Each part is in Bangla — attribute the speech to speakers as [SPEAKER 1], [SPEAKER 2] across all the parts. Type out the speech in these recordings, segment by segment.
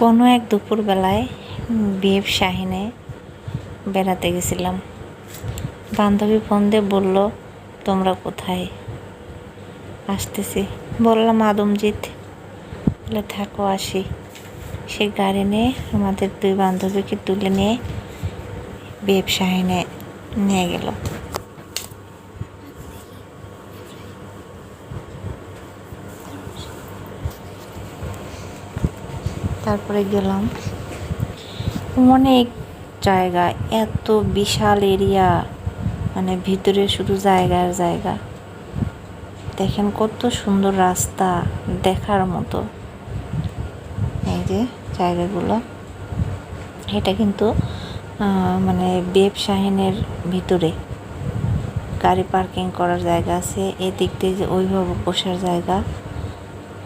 [SPEAKER 1] কোনো এক দুপুরবেলায় বিএফ শাহিনে বেড়াতে গেছিলাম। বান্ধবী ফোন দিয়ে বলল, তোমরা কোথায়? আসতেছি। বললাম, আদমজিৎ। বলে থাকো, আসি। সে গাড়ি নিয়ে আমাদের দুই বান্ধবীকে তুলে নিয়ে বিএফ শাহিনে নিয়ে গেল। তারপরে গেলাম। অনেক জায়গা, এত বিশাল এরিয়া মানে ভিতরে শুধু জায়গার জায়গা। দেখেন কত সুন্দর রাস্তা দেখার মতো। এই যে জায়গাগুলো। এটা কিন্তু মানে বেব শাহিনের ভিতরে। গাড়ি পার্কিং করার জায়গা আছে, এদিক দিয়ে যে অভিভাবক বসার জায়গা।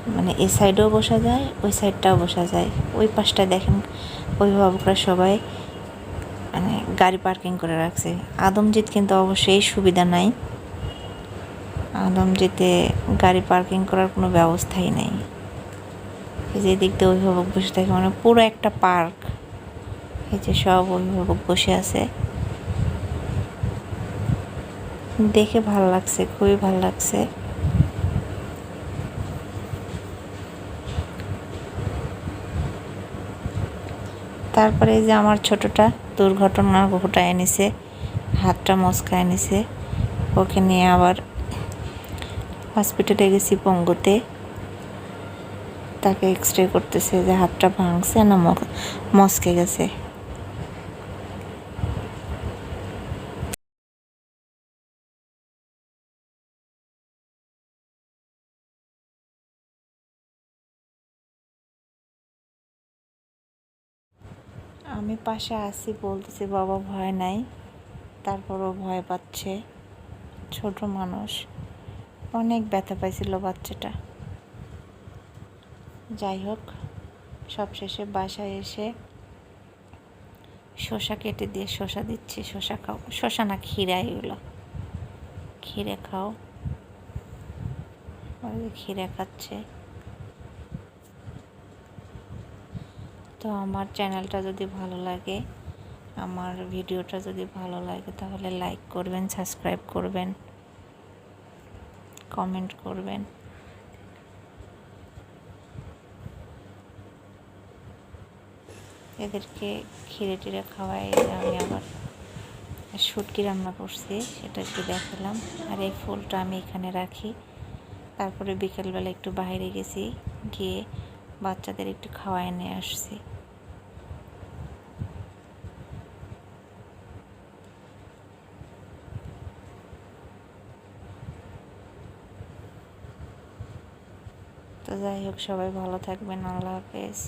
[SPEAKER 1] মানে এই সাইডেও বসা যায়, ওই সাইডটাও বসা যায়। ওই পাশটা দেখেন, অভিভাবকরা সবাই মানে গাড়ি পার্কিং করে রাখছে। আদমজিৎ কিন্তু অবশ্যই সুবিধা নাই। আদমজিতে গাড়ি পার্কিং করার কোনো ব্যবস্থাই নেই। এই যে দিক দিয়ে অভিভাবক বসে থাকে মানে পুরো একটা পার্ক এই যে সব অভিভাবক বসে আছে। দেখে ভালো লাগছে, খুবই ভালো লাগছে। তারপরে যে আমার ছোটটা দুর্ঘটনা ঘটায় এনেছে, হাতটা মস্কা এনেছে। ওকে নিয়ে আবার হসপিটালে গেছি পঙ্গুতে। তাকে এক্স রে করতেছে যে হাতটা ভাঙছে না মস্কে গেছে। আমি পাশে আসি বলতেছি, বাবা ভয় নাই। তারপরও ভয় পাচ্ছে ছোট মানুষ। অনেক ব্যথা পাইছিল বাচ্চাটা। যাই হোক, সবশেষে বাসায় এসে শসা কেটে দিয়ে শসা দিচ্ছি শশা খাও শশা না, ক্ষীরা এগুলো। ক্ষীরে খাও। ক্ষীরে খাচ্ছে। তো আমার চ্যানেলটা যদি ভালো লাগে, আমার ভিডিওটা যদি ভালো লাগে তাহলে লাইক করবেন, সাবস্ক্রাইব করবেন, কমেন্ট করবেন। এদেরকে ক্ষীরে টিরে খাওয়াই, আমি আবার শুটকি রান্না করছি, সেটা একটু দেখালাম। আর এই ফুলটা আমি এখানে রাখি। তারপরে বিকেলবেলা একটু বাইরে গেছি, গিয়ে বাচ্চাদের একটু খাওয়াই নিয়ে আসছি। তো যাই হোক সবাই ভালো থাকবেন আল্লাহ হাফেজ।